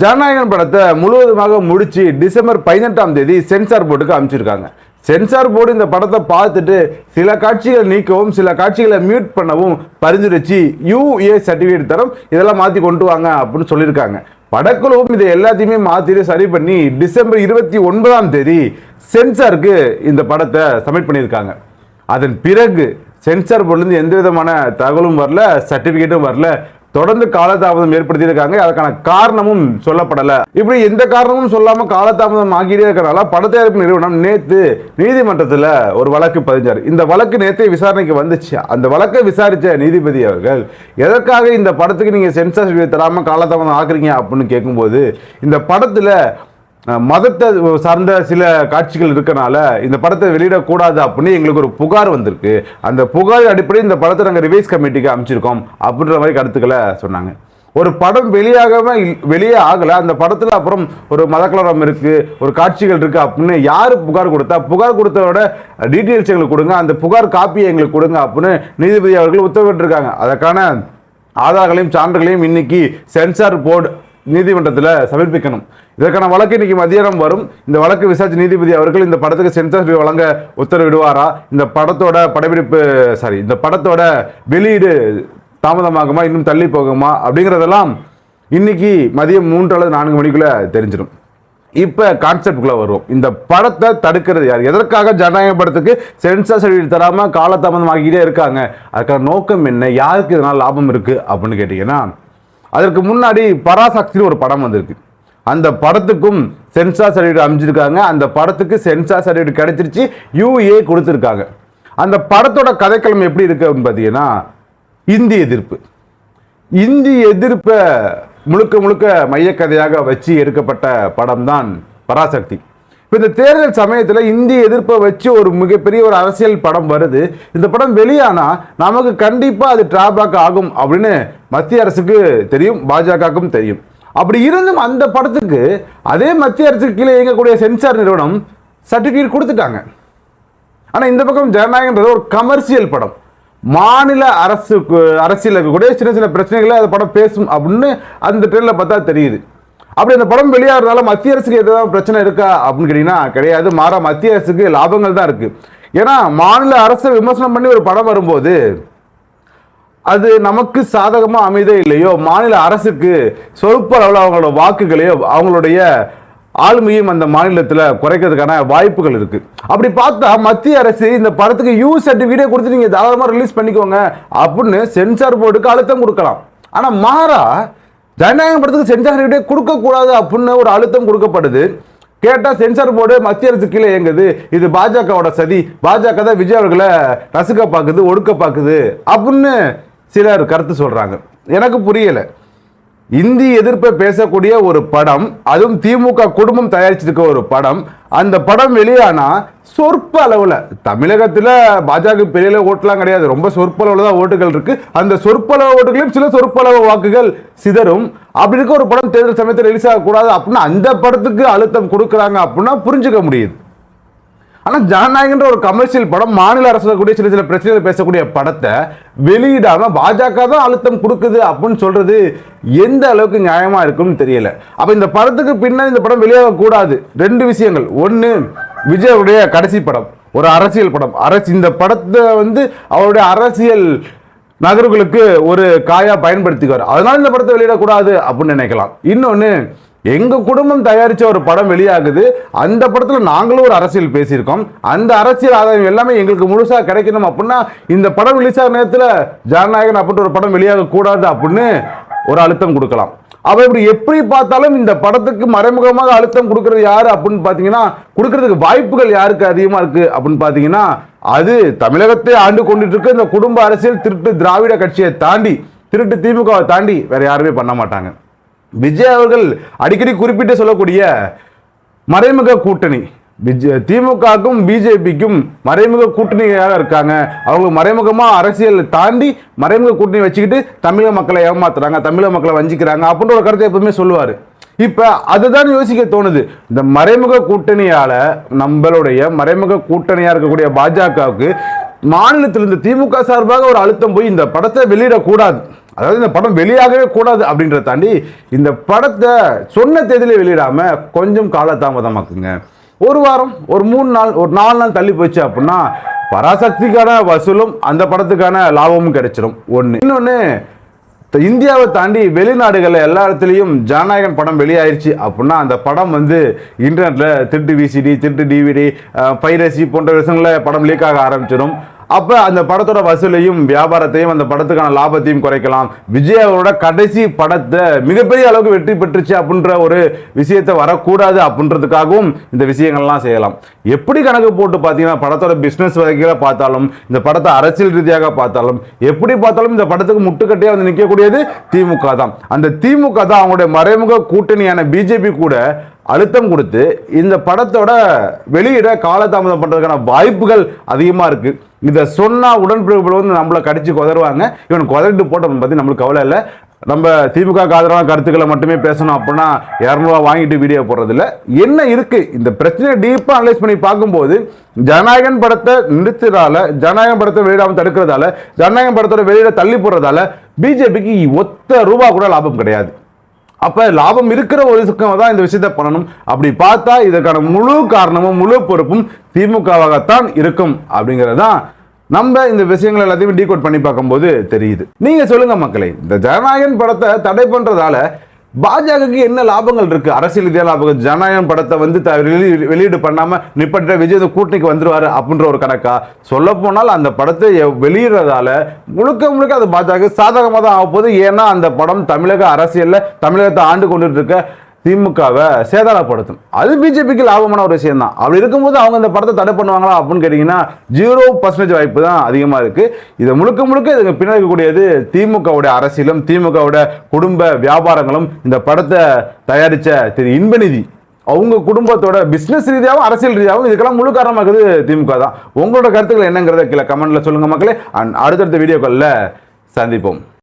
ஜனநாயகன் படத்தை முழுவதுமாக முடிச்சு டிசம்பர் பதினெட்டாம் தேதி சென்சார் போர்டுக்கு அமைச்சிருக்காங்க சென்சார் போர்டு இந்த படத்தை பார்த்துட்டு சில காட்சிகளை நீக்கவும் சில காட்சிகளை மியூட் பண்ணவும் பரிந்துரைச்சு யூஏ சர்டிஃபிகேட் தரம். இதெல்லாம் மாற்றி கொண்டு வாங்க அப்படின்னு சொல்லியிருக்காங்க. படக்குழுவும் இதை எல்லாத்தையுமே மாற்றிட்டு சரி பண்ணி டிசம்பர் இருபத்தி ஒன்பதாம் தேதி சென்சாருக்கு இந்த படத்தை சப்மிட் பண்ணியிருக்காங்க. அதன் பிறகு சென்சார் போர்டுலேருந்து எந்த விதமான தகவலும் வரல சர்டிஃபிகேட்டும் வரல. தொடர்ந்து காலதாமதம் ஏற்படுத்தியிருக்காங்க. அதற்கான காரணமும் சொல்லப்படலை. இப்படி எந்த காரணமும் சொல்லாம காலதாமதம் ஆகிட்டே இருக்கிறனால படத்தயாரிப்பு நிறுவனம் நேத்து நீதிமன்றத்தில் ஒரு வழக்கு பதிஞ்சார். இந்த வழக்கு நேத்தே விசாரணைக்கு வந்துச்சு. அந்த வழக்கை விசாரிச்ச நீதிபதி அவர்கள் எதற்காக இந்த படத்துக்கு நீங்க சென்சார் சர்டிஃபிகேட் தராம காலதாமதம் ஆக்குறீங்க? அப்படின்னு கேட்கும்போது இந்த படத்துல மதத்தை சார்ந்த சில காட்சிகள் இருக்கனால இந்த படத்தை வெளியிடக்கூடாது அப்படின்னு எங்களுக்கு ஒரு புகார் வந்திருக்கு. அந்த புகார் அடிப்படையில் இந்த படத்தை நாங்கள் ரிவைஸ் கமிட்டிக்கு அமைச்சிருக்கோம் அப்படின்ற மாதிரி கருத்துக்களை சொன்னாங்க. ஒரு படம் வெளியாகாம வெளியே ஆகலை. அந்த படத்தில் அப்புறம் ஒரு மதக்கலரம் இருக்குது ஒரு காட்சிகள் இருக்குது அப்படின்னு யார் புகார் கொடுத்தா புகார் கொடுத்தவரோட டீட்டெயில்ஸ் எங்களுக்கு கொடுங்க. அந்த புகார் காப்பியை எங்களுக்கு கொடுங்க அப்படின்னு நீதிபதி அவர்கள் உத்தரவிட்டிருக்காங்க. அதற்கான ஆதாரங்களையும் சான்றுகளையும் இன்னைக்கு சென்சார் போர்டு நீதிமன்றத்தில் சமர்ப்பிக்கணும். இதற்கான வழக்கு இன்னைக்கு மதியானம் வரும். இந்த வழக்கு விசாரிச்ச நீதிபதி அவர்கள் இந்த படத்துக்கு சென்சார் வழங்க உத்தரவிடுவாரா? இந்த படத்தோட படப்பிடிப்பு சாரி இந்த படத்தோட வெளியீடு தாமதமாகுமா? இன்னும் தள்ளி போகுமா? அப்படிங்கிறதெல்லாம் இன்னைக்கு மதியம் மூன்று அல்லது நான்கு மணிக்குள்ளே தெரிஞ்சிடும். இப்போ கான்செப்டுக்குள்ளே வருவோம். இந்த படத்தை தடுக்கிறது யார்? எதற்காக ஜனநாயக படத்துக்கு சென்சார் சர்டிஃபிகேட் தராமல் காலதாமதம் ஆகிக்கிட்டே இருக்காங்க? அதுக்கான நோக்கம் என்ன? யாருக்கு இதனால் லாபம் இருக்குது அப்படின்னு கேட்டிங்கன்னா அதற்கு முன்னாடி பராசக்தின்னு ஒரு படம் வந்திருக்கு. அந்த படத்துக்கும் சென்சார் சர்டிஃபிகேட் அமைச்சிருக்காங்க. அந்த படத்துக்கு சென்சார் சர்டிஃபிகேட் கிடைச்சிருச்சு. யூஏ கொடுத்துருக்காங்க. அந்த படத்தோட கதைக்களம் எப்படி இருக்கு அப்படின்னு பார்த்தீங்கன்னா இந்தி எதிர்ப்பு. இந்தி எதிர்ப்பை முழுக்க முழுக்க மையக்கதையாக வச்சு எடுக்கப்பட்ட படம் தான் பராசக்தி. இப்போ இந்த தேர்தல் சமயத்தில் இந்திய எதிர்ப்பை வச்சு ஒரு மிகப்பெரிய ஒரு அரசியல் படம் வருது. இந்த படம் வெளியானா நமக்கு கண்டிப்பாக அது டிராபேக் ஆகும் அப்படின்னு மத்திய அரசுக்கு தெரியும் பாஜகவுக்கும் தெரியும். அப்படி இருந்தும் அந்த படத்துக்கு அதே மத்திய அரசுக்கு கீழே இயங்கக்கூடிய சென்சார் நிறுவனம் சர்டிஃபிகேட் கொடுத்துட்டாங்க. ஆனால் இந்த பக்கம் ஜனநாயகன்றது ஒரு கமர்ஷியல் படம். மாநில அரசு அரசியல் இருக்கக்கூடிய சின்ன சின்ன பிரச்சனைகளை அந்த படம் பேசும் அப்படின்னு அந்த ட்ரெயினில் பார்த்தா தெரியுது. அப்படி அந்த படம் வெளியாகிறதுனால மத்திய அரசுக்கு எதாவது பிரச்சனை இருக்கா அப்படின்னு கேட்டிங்கன்னா கிடையாது. மாறா மத்திய அரசுக்கு லாபங்கள் தான் இருக்குது ஏன்னா மாநில அரசை விமர்சனம் பண்ணி ஒரு படம் வரும்போது அது நமக்கு சாதகமாக அமைதே இல்லையோ? மாநில அரசுக்கு சொற்ப அளவில் அவங்களோட வாக்குகளையோ அவங்களுடைய ஆளுமையும் அந்த மாநிலத்தில் குறைக்கிறதுக்கான வாய்ப்புகள் இருக்குது அப்படி பார்த்தா மத்திய அரசு இந்த படத்துக்கு யூ சர்டிஃபிகேட்டே கொடுத்து நீங்கள் தாராளமாக ரிலீஸ் பண்ணிக்கோங்க அப்படின்னு சென்சார் போர்டுக்கு அழுத்தம் கொடுக்கலாம். ஆனால் மாறா ஜனநாயகம் படத்துக்கு சென்சார் சர்டிஃபிகேட்டே கொடுக்கக்கூடாது அப்படின்னு ஒரு அழுத்தம் கொடுக்கப்படுது. கேட்டால் சென்சார் போர்டு மத்திய அரசு கீழே இயங்குது. இது பாஜகவோட சதி. பாஜக தான் விஜய் அவர்களை ரசிக்க பார்க்குது ஒடுக்க பார்க்குது அப்படின்னு சிலர் கருத்து சொல்கிறாங்க எனக்கு புரியலை. இந்தி எதிர்ப்பை பேசக்கூடிய ஒரு படம் அதுவும் திமுக குடும்பம் தயாரிச்சிருக்க ஒரு படம். அந்த படம் வெளியானா சொற்ப அளவில். தமிழகத்தில் பாஜக பெரிய ஓட்டுலாம் கிடையாது. ரொம்ப சொற்ப அளவில் தான் ஓட்டுகள் இருக்கு. அந்த சொற்ப அளவு ஓட்டுகளையும் சில சொற்ப அளவு வாக்குகள் சிதறும். அப்படி இருக்க ஒரு படம் தேர்தல் சமயத்தில் ரிலீஸ் ஆகக்கூடாது. அப்படின்னா அந்த படத்துக்கு அழுத்தம் கொடுக்குறாங்க அப்படின்னா புரிஞ்சுக்க முடியுது. ஆனால் ஜனநாயகன்ற ஒரு கமர்ஷியல் படம் மாநில அரசு கூடிய சில சில பிரச்சனைகள் பேசக்கூடிய படத்தை வெளியிடாம பாஜக தான் அழுத்தம் கொடுக்குது அப்படின்னு சொல்றது எந்த அளவுக்கு நியாயமா இருக்கும்னு தெரியல. அப்ப இந்த படத்துக்கு பின்னாடி இந்த படம் வெளியாக கூடாது. ரெண்டு விஷயங்கள். ஒன்று விஜயவுடைய கடைசி படம். ஒரு அரசியல் படம். அரசு இந்த படத்தை வந்து அவருடைய அரசியல் நகர்வுகளுக்கு ஒரு காயா பயன்படுத்திக்குவார். அதனால இந்த படத்தை வெளியிடக்கூடாது அப்படின்னு நினைக்கலாம். இன்னொன்று எங்கள் குடும்பம் தயாரித்த ஒரு படம் வெளியாகுது. அந்த படத்தில் நாங்களும் ஒரு அரசியல் பேசியிருக்கோம். அந்த அரசியல் ஆதாயம் எல்லாமே எங்களுக்கு முழுசாக கிடைக்கணும் அப்படின்னா இந்த படம் ரிலீஸ் ஆகிற ஜனநாயகன் அப்படின்ற ஒரு படம் வெளியாக கூடாது அப்படின்னு ஒரு அழுத்தம் கொடுக்கலாம். அப்போ இப்படி எப்படி பார்த்தாலும் இந்த படத்துக்கு மறைமுகமாக அழுத்தம் கொடுக்குறது யார் அப்படின்னு பார்த்தீங்கன்னா கொடுக்கறதுக்கு வாய்ப்புகள் யாருக்கு அதிகமாக இருக்குது அப்படின்னு பார்த்தீங்கன்னா அது தமிழகத்தை ஆண்டு கொண்டுட்டு இருக்க இந்த குடும்ப அரசியல் திருட்டு திராவிட கட்சியை தாண்டி திருட்டு திமுகவை தாண்டி வேற யாருமே பண்ண மாட்டாங்க. விஜய் அவர்கள் அடிக்கடி குறிப்பிட்டு சொல்லக்கூடிய மறைமுக கூட்டணி. விஜய் திமுகவுக்கும் பிஜேபிக்கும் மறைமுக கூட்டணியாக இருக்காங்க. அவங்க மறைமுகமாக அரசியல் தாண்டி மறைமுக கூட்டணி வச்சுக்கிட்டு தமிழக மக்களை ஏமாத்துறாங்க தமிழக மக்களை வஞ்சிக்கிறாங்க அப்படின்ற ஒரு கருத்தை எப்பவுமே சொல்லுவார். இப்போ அதுதான் யோசிக்க தோணுது. இந்த மறைமுக கூட்டணியால் நம்மளுடைய மறைமுக கூட்டணியாக இருக்கக்கூடிய பாஜகவுக்கு மாநிலத்திலிருந்து திமுக சார்பாக ஒரு அழுத்தம் போய் இந்த படத்தை வெளியிடக்கூடாது. அதாவது இந்த படம் வெளியாகவே கூடாது அப்படின்றத தாண்டி இந்த படத்தை சொன்ன தேதியில் வெளியிடாமல் கொஞ்சம் காலதாமதமாக்குங்க. ஒரு வாரம் ஒரு மூணு நாள் ஒரு நாலு நாள் தள்ளி போச்சு அப்படின்னா பராசக்திக்கான வசூலும் அந்த படத்துக்கான லாபமும் கிடைச்சிடும் ஒன்று இன்னொன்று இந்தியாவை தாண்டி வெளிநாடுகளில் எல்லா இடத்துலையும் ஜனநாயகன் படம் வெளியாயிருச்சு அப்படின்னா அந்த படம் வந்து இன்டர்நெட்டில் திருட்டு விசிடி திருட்டு டிவிடி பைரசி போன்ற விஷயங்களில் படம் லீக் ஆக ஆரம்பிச்சிடும். அப்போ அந்த படத்தோட வசூலையும் வியாபாரத்தையும் அந்த படத்துக்கான லாபத்தையும் குறைக்கலாம். விஜய் அவரோட கடைசி படத்தை மிகப்பெரிய அளவுக்கு வெற்றி பெற்றுச்சு அப்படின்ற ஒரு விஷயத்தை வரக்கூடாது அப்படின்றதுக்காகவும் இந்த விஷயங்கள்லாம் செய்யலாம். எப்படி கணக்கு போட்டு பார்த்தீங்கன்னா படத்தோட பிஸ்னஸ் வகைகளை பார்த்தாலும் இந்த படத்தை அரசியல் ரீதியாக பார்த்தாலும் எப்படி பார்த்தாலும் இந்த படத்துக்கு முட்டுக்கட்டையாக வந்து நிற்கக்கூடியது திமுக தான். அந்த திமுக தான் அவங்களுடைய மறைமுக கூட்டணியான பிஜேபி கூட அழுத்தம் கொடுத்து இந்த படத்தோட வெளியிட காலதாமதம் பண்ணுறதுக்கான வாய்ப்புகள் அதிகமாக இருக்குது இதை சொன்னால் உடன்பிறப்புகள் வந்து நம்மளை கடிச்சு குதருவாங்க இவன் குதறிட்டு போட்டவன் பற்றி நம்மளுக்கு கவலை இல்லை. நம்ம திமுக ஆதரவான கருத்துக்களை மட்டுமே பேசணும் அப்படின்னா இரநூறுவா வாங்கிட்டு வீடியோ போடுறதில்ல. என்ன இருக்குது இந்த பிரச்சனையை டீப்பாக அனலைஸ் பண்ணி பார்க்கும்போது ஜனநாயகன் படத்தை நிறுத்துறதால ஜனநாயகன் படத்தை வெளியிடாம தடுக்கிறதால ஜனநாயகன் படத்தோட வெளியிட தள்ளி போடுறதால பிஜேபிக்கு ஒத்த ரூபா கூட லாபம் கிடையாது. அப்போ லாபம் இருக்கிற ஒரு தான் இந்த விஷயத்தை பண்ணணும். அப்படி பார்த்தா இதற்கான முழு காரணமும் முழு பொறுப்பும் திமுகவாகத்தான் இருக்கும் அப்படிங்கிறது தான் நம்ம இந்த விஷயங்கள் எல்லாத்தையும் டீகோட் பண்ணி பார்க்கும்போது தெரியுது. நீங்க சொல்லுங்க மக்களை இந்த ஜனநாயகன் படத்தை தடை பண்றதால பாஜகவுக்கு என்ன லாபங்கள் இருக்கு? அரசியல் இதே லாபங்கள் ஜனநாயகம் படத்தை வந்து த- வெளியீடு வெளியீடு பண்ணாம நிப்பட்ட விஜய் கூட்டணிக்கு வந்துருவாரு அப்படின்ற ஒரு கணக்கா? சொல்ல போனால் அந்த படத்தை வெளியிடுறதால முழுக்க முழுக்க அது பாஜக சாதகமாக தான் ஆக போகுது. ஏன்னா அந்த படம் தமிழக அரசியல்ல தமிழகத்தை ஆண்டு கொண்டுட்டு இருக்க திமுகவை சேதாரப்படுத்தும். அது பிஜேபிக்கு லாபமான ஒரு விஷயம் தான் அப்படி இருக்கும்போது அவங்க இந்த படத்தை தடை பண்ணுவாங்களா அப்படின்னு கேட்டிங்கன்னா ஜீரோ பர்சன்டேஜ் வாய்ப்பு தான் அதிகமாக இருக்குது இதை முழுக்க முழுக்க இதுக்கு பின்னாடி இருக்கக்கூடியது திமுகவுடைய அரசியலும் திமுகவுடைய குடும்ப வியாபாரங்களும் இந்த படத்தை தயாரித்த திரு இன்பநிதி. அவங்க குடும்பத்தோட பிஸ்னஸ் ரீதியாகவும் அரசியல் ரீதியாகவும் இதுக்கெல்லாம் முழு காரணமாக்குது திமுக தான். உங்களோட கருத்துக்கள் என்னங்கிறத கீழே கமெண்ட்டில் சொல்லுங்கள் மக்களே. அண்ட் அடுத்தடுத்த வீடியோக்களில் சந்திப்போம்.